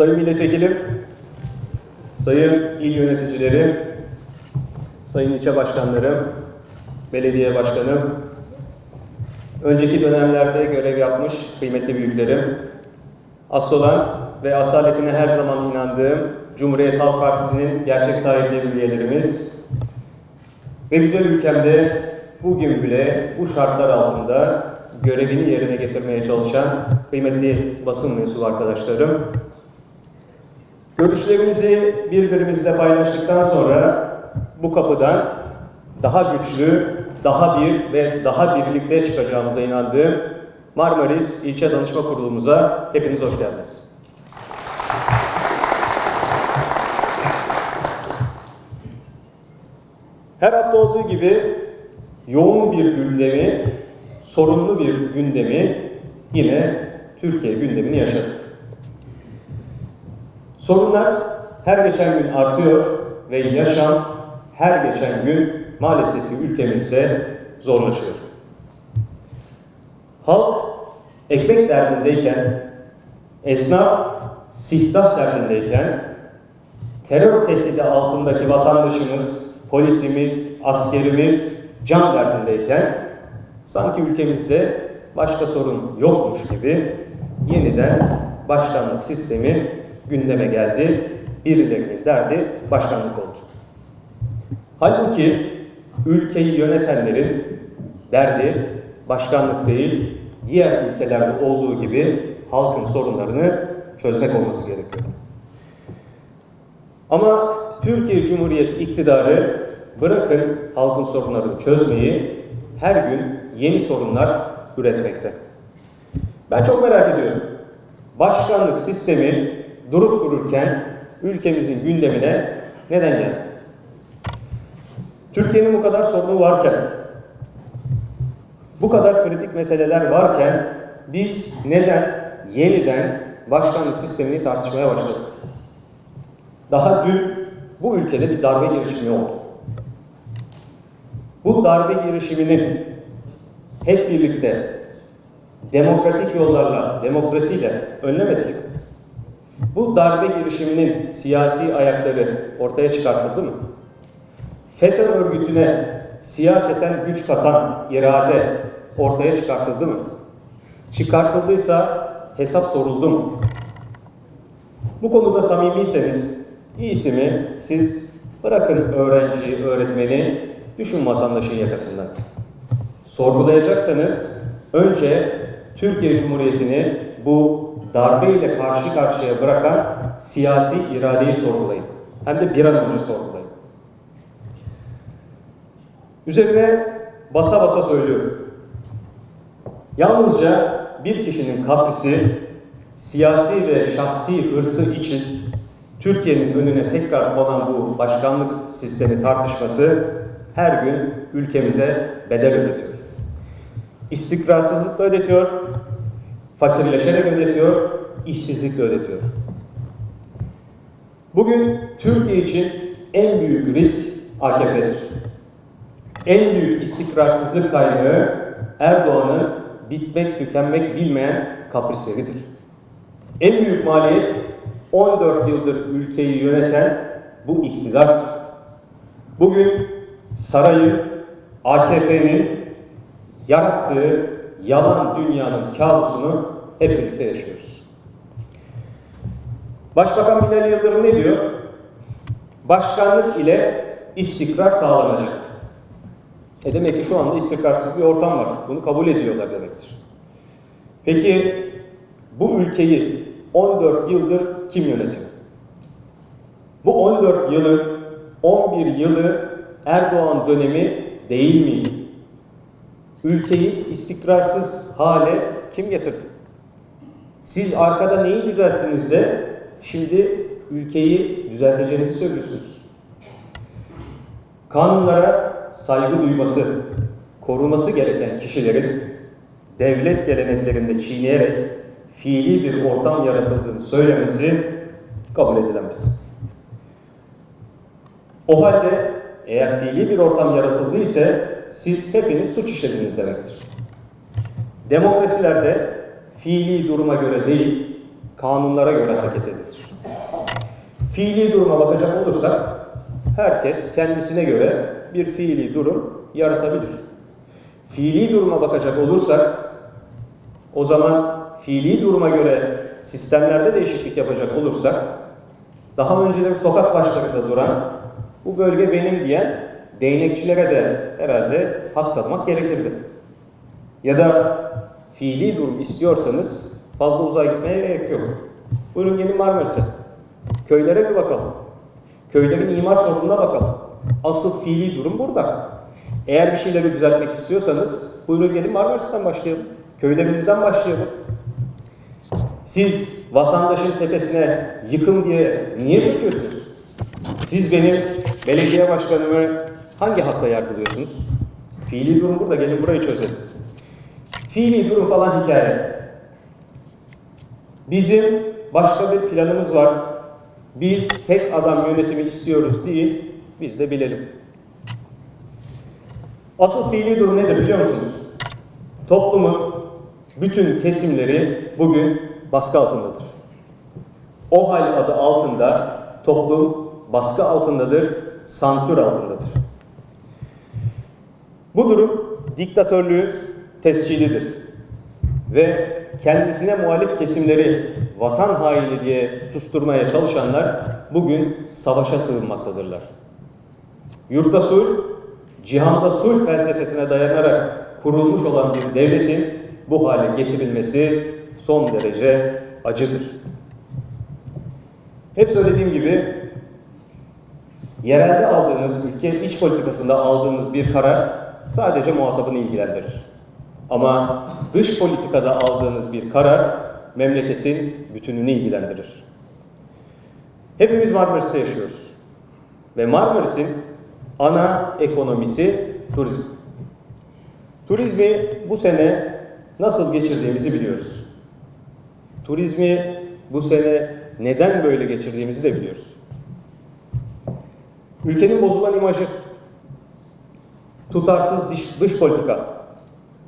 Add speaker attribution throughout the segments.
Speaker 1: Sayın Milletvekilim, Sayın il yöneticilerim, Sayın ilçe başkanlarım, belediye başkanım, önceki dönemlerde görev yapmış kıymetli büyüklerim, asıl olan ve asaletine her zaman inandığım Cumhuriyet Halk Partisi'nin gerçek sahibi üyelerimiz ve güzel ülkemde bugün bile bu şartlar altında görevini yerine getirmeye çalışan kıymetli basın mensubu arkadaşlarım, Görüşlerimizi birbirimizle paylaştıktan sonra bu kapıdan daha güçlü, daha bir ve daha birlikte çıkacağımıza inandığım Marmaris İlçe Danışma Kurulumuza hepiniz hoş geldiniz. Her hafta olduğu gibi yoğun bir gündemi, sorunlu bir gündemi yine Türkiye gündemini yaşadık. Sorunlar her geçen gün artıyor ve yaşam her geçen gün maalesef ki ülkemizde zorlaşıyor. Halk ekmek derdindeyken, esnaf siftah derdindeyken, terör tehdidi altındaki vatandaşımız, polisimiz, askerimiz can derdindeyken, sanki ülkemizde başka sorun yokmuş gibi yeniden başkanlık sistemi gündeme geldi. Birilerinin derdi başkanlık oldu. Halbuki ülkeyi yönetenlerin derdi başkanlık değil, diğer ülkelerde olduğu gibi halkın sorunlarını çözmek olması gerekiyor. Ama Türkiye Cumhuriyeti iktidarı bırakın halkın sorunlarını çözmeyi her gün yeni sorunlar üretmekte. Ben çok merak ediyorum. Başkanlık sistemi durup dururken ülkemizin gündemine neden geldi? Türkiye'nin bu kadar sorunu varken, bu kadar kritik meseleler varken biz neden yeniden başkanlık sistemini tartışmaya başladık? Daha dün bu ülkede bir darbe girişimi oldu. Bu darbe girişiminin hep birlikte demokratik yollarla, demokrasiyle önlemedik mi? Bu darbe girişiminin siyasi ayakları ortaya çıkartıldı mı? FETÖ örgütüne siyaseten güç katan irade ortaya çıkartıldı mı? Çıkartıldıysa hesap soruldu mu? Bu konuda samimiyseniz iyisi mi siz bırakın öğrenci, öğretmeni düşün vatandaşın yakasından. Sorgulayacaksanız önce Türkiye Cumhuriyeti'ni bu darbe ile karşı karşıya bırakan siyasi iradeyi sorgulayın. Hem de bir an önce sorgulayın. Üzerine basa basa söylüyorum. Yalnızca bir kişinin kaprisi, siyasi ve şahsi hırsı için Türkiye'nin önüne tekrar konan bu başkanlık sistemi tartışması her gün ülkemize bedel ödetiyor. İstikrarsızlıkla ödetiyor, fakirleşerek ödetiyor, işsizlikle ödetiyor. Bugün Türkiye için en büyük risk AKP'dir. En büyük istikrarsızlık kaynağı Erdoğan'ın bitmek tükenmek bilmeyen kaprisleridir. En büyük maliyet 14 yıldır ülkeyi yöneten bu iktidardır. Bugün sarayın, AKP'nin yarattığı yalan dünyanın kabusunu hep birlikte yaşıyoruz. Başbakan Binali Yıldırım ne diyor? Başkanlık ile istikrar sağlanacak. E demek ki şu anda istikrarsız bir ortam var. Bunu kabul ediyorlar demektir. Peki bu ülkeyi 14 yıldır kim yönetiyor? Bu 14 yılın 11 yılı Erdoğan dönemi değil miydi? Ülkeyi istikrarsız hale kim getirdi? Siz arkada neyi düzelttiniz de şimdi ülkeyi düzelteceğinizi söylüyorsunuz. Kanunlara saygı duyması, koruması gereken kişilerin devlet geleneklerinde çiğneyerek fiili bir ortam yaratıldığını söylemesi kabul edilemez. O halde eğer fiili bir ortam yaratıldıysa siz hepiniz suç işlediniz demektir. Demokrasilerde fiili duruma göre değil, kanunlara göre hareket edilir. Fiili duruma bakacak olursak, herkes kendisine göre bir fiili durum yaratabilir. Fiili duruma bakacak olursak, o zaman fiili duruma göre sistemlerde değişiklik yapacak olursak, daha önceleri sokak başlarında duran, bu bölge benim diyen değnekçilere de herhalde hak tanımak gerekirdi. Ya da fiili durum istiyorsanız fazla uzağa gitmeye gerek yok. Buyurun gelin Marmaris'e. Köylere bir bakalım. Köylerin imar sorununa bakalım. Asıl fiili durum burada. Eğer bir şeyleri düzeltmek istiyorsanız buyurun gelin Marmaris'ten başlayalım. Köylerimizden başlayalım. Siz vatandaşın tepesine yıkım diye niye çekiyorsunuz? Siz benim belediye başkanımı hangi hakla yargılıyorsunuz? Fiili durum burada, gelin burayı çözelim. Fiili durum falan hikaye. Bizim başka bir planımız var. Biz tek adam yönetimi istiyoruz değil, biz de bilelim. Asıl fiili durum nedir biliyor musunuz? Toplumun bütün kesimleri bugün baskı altındadır. O hal adı altında toplum baskı altındadır, sansür altındadır. Bu durum diktatörlüğün tescilidir. Ve kendisine muhalif kesimleri vatan haini diye susturmaya çalışanlar bugün savaşa sığınmaktadırlar. Yurtta sulh, cihanda sulh felsefesine dayanarak kurulmuş olan bir devletin bu hale getirilmesi son derece acıdır. Hep söylediğim gibi yerelde aldığınız, ülke iç politikasında aldığınız bir karar sadece muhatabını ilgilendirir. Ama dış politikada aldığınız bir karar memleketin bütününü ilgilendirir. Hepimiz Marmaris'te yaşıyoruz. Ve Marmaris'in ana ekonomisi turizm. Turizmi bu sene nasıl geçirdiğimizi biliyoruz. Turizmi bu sene neden böyle geçirdiğimizi de biliyoruz. Ülkenin bozulan imajı, tutarsız dış, dış politika,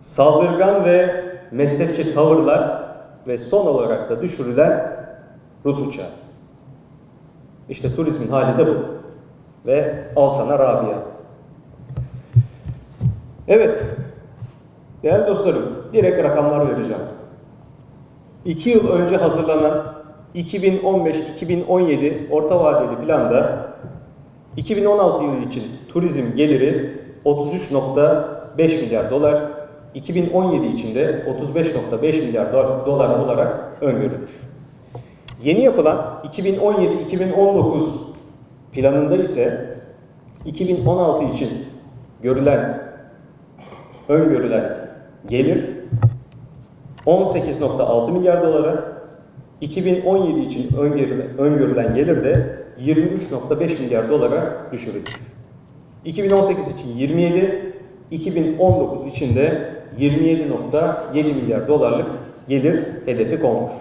Speaker 1: saldırgan ve mezhepçi tavırlar ve son olarak da düşürülen Rus uçağı. İşte turizmin hali de bu. Ve al sana Rabia. Evet, değerli dostlarım, direkt rakamlar vereceğim. İki yıl önce hazırlanan 2015-2017 orta vadeli planda 2016 yılı için turizm geliri 33.5 milyar dolar, 2017 için de 35.5 milyar do- dolar olarak öngörülmüş. Yeni yapılan 2017-2019 planında ise 2016 için görülen öngörülen gelir 18.6 milyar dolara, 2017 için öngörülen, gelir de 23.5 milyar dolara düşürülmüş. 2018 için 27, 2019 için de 27.7 milyar dolarlık gelir hedefi konmuş.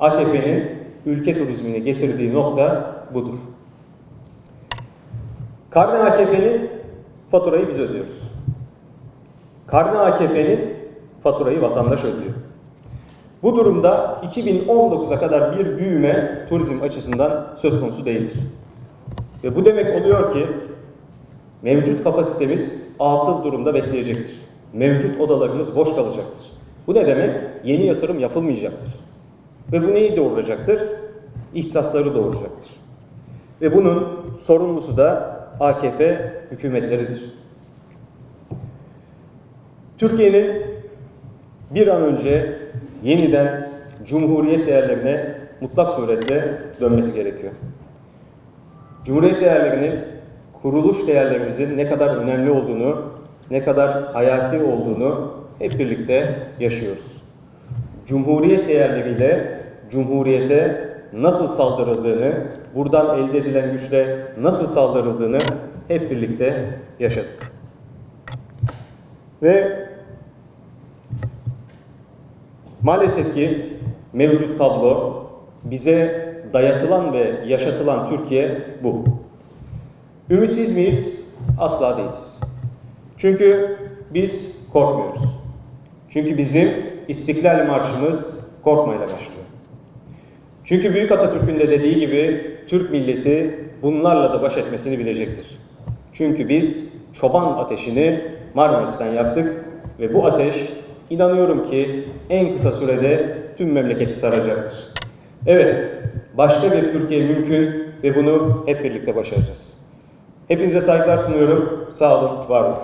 Speaker 1: AKP'nin ülke turizmini getirdiği nokta budur. Karne AKP'nin faturayı biz ödüyoruz. Karne AKP'nin faturayı vatandaş ödüyor. Bu durumda 2019'a kadar bir büyüme turizm açısından söz konusu değildir. Ve bu demek oluyor ki mevcut kapasitemiz atıl durumda bekleyecektir. Mevcut odalarımız boş kalacaktır. Bu ne demek? Yeni yatırım yapılmayacaktır. Ve bu neyi doğuracaktır? İhtirasları doğuracaktır. Ve bunun sorumlusu da AKP hükümetleridir. Türkiye'nin bir an önce yeniden cumhuriyet değerlerine mutlak suretle dönmesi gerekiyor. Cumhuriyet değerlerinin kuruluş değerlerimizin ne kadar önemli olduğunu, ne kadar hayati olduğunu hep birlikte yaşıyoruz. Cumhuriyet değerleriyle cumhuriyete nasıl saldırıldığını, buradan elde edilen güçle nasıl saldırıldığını hep birlikte yaşadık. Ve maalesef ki mevcut tablo bize dayatılan ve yaşatılan Türkiye bu. Ümitsiz miyiz? Asla değiliz. Çünkü biz korkmuyoruz. Çünkü bizim İstiklal Marşımız korkmayla başlıyor. Çünkü Büyük Atatürk'ün de dediği gibi Türk milleti bunlarla da baş etmesini bilecektir. Çünkü biz çoban ateşini Marmaris'ten yaktık ve bu ateş inanıyorum ki en kısa sürede tüm memleketi saracaktır. Evet, başka bir Türkiye mümkün ve bunu hep birlikte başaracağız. Hepinize saygılar sunuyorum. Sağ olun, var olun.